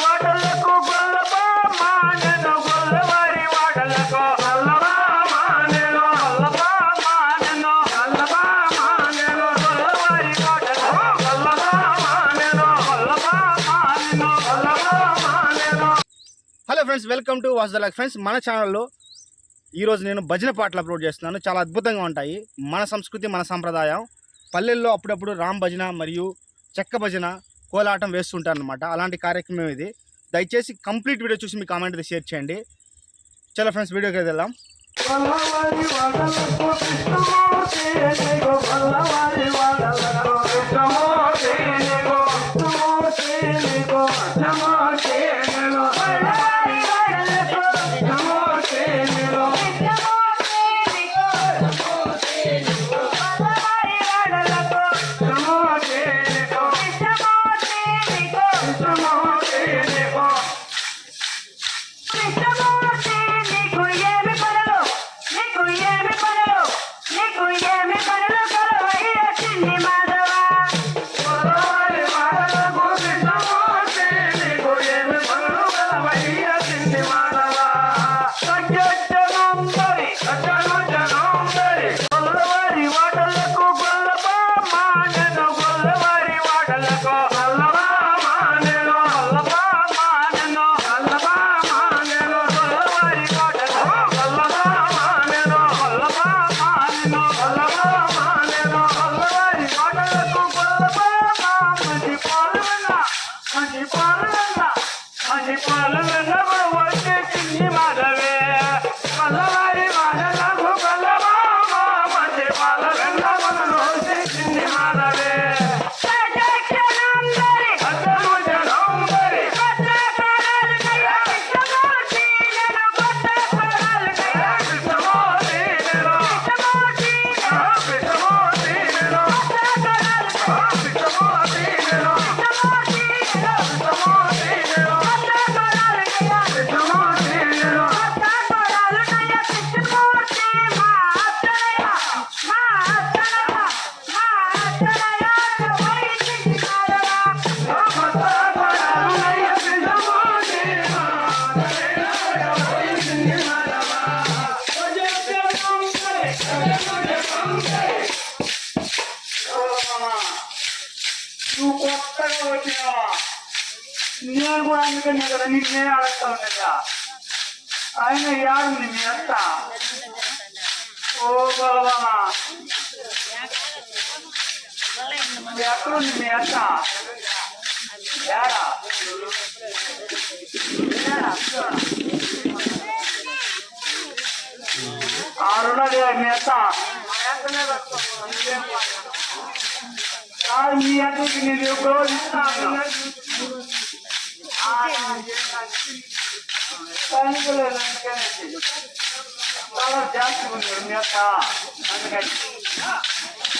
Hello friends welcome to వాసుదలాక్ friends మన ఛానల్లో ఈరోజు నేను భజన పాటలు అప్లోడ్ చేస్తున్నాను. చాలా అద్భుతంగా ఉంటాయి. మన సంస్కృతి మన సాంప్రదాయం. పల్లెల్లో అప్పుడప్పుడు రామ్ భజన మరియు చెక్క భజన కోలాటం వేస్తుంటారు అనమాట అలాంటి కార్యక్రమం ఇది. దయచేసి కంప్లీట్ వీడియో చూసి మీ కామెంట్ అయితే షేర్ చేయండి. చలో ఫ్రెండ్స్ వీడియోకి వెళ్దాం. Come on. Thank you. వచ్చావా నేను కూడా అందుకని కదా నీకు నేనే అడుగుతా ఉండగా ఆయన యాడుంది మీ అత్త ఓ బలవామా ఎక్కడుంది మీ అత్త యాడా ఆరున్నది మీ అత్త 阿姨呀恭喜你六合彩呀祝你生日快乐祝你生日快乐祝你生日快乐祝你生日快你生日快乐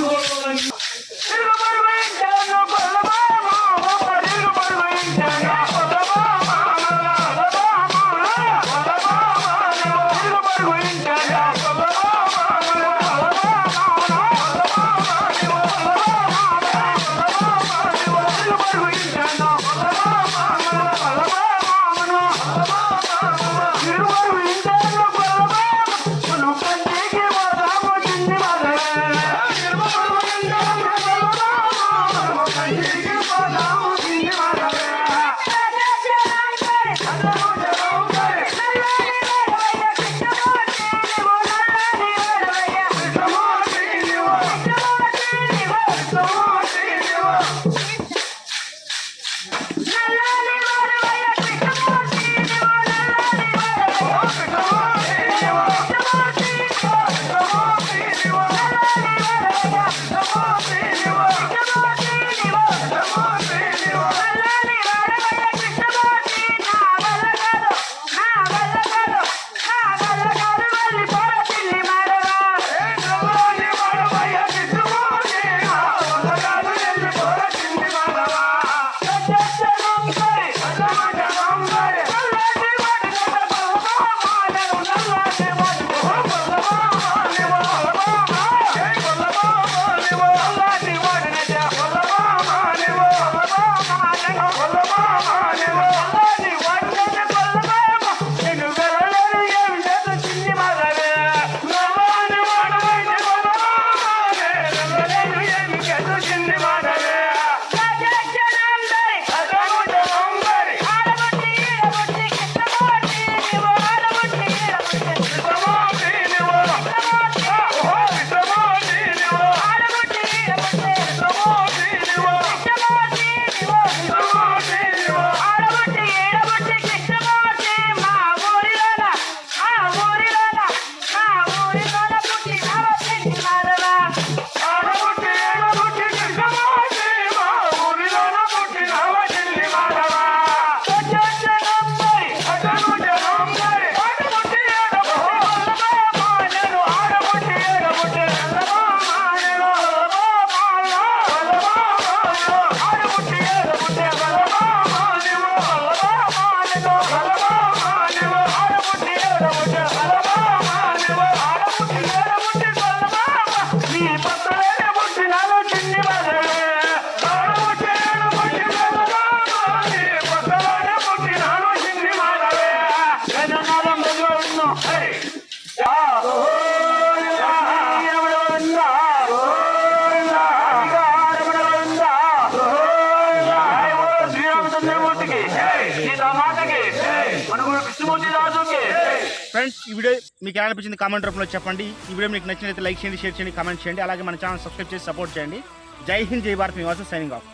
rolou na é Shut up, ఈ వీడియో మీకు ఎలా అనిపించింది కామెంట్ రూపంలో చెప్పండి. ఈ వీడియో మీకు నచ్చినట్లయితే లైక్ చేయండి షేర్ చేయండి కామెంట్ చేయండి. అలాగే మన ఛానల్ సబ్స్క్రైబ్ చేసి సపోర్ట్ చేయండి. జై హింద్ జై భారత్. నివాసం సైనింగ్ ఆఫ్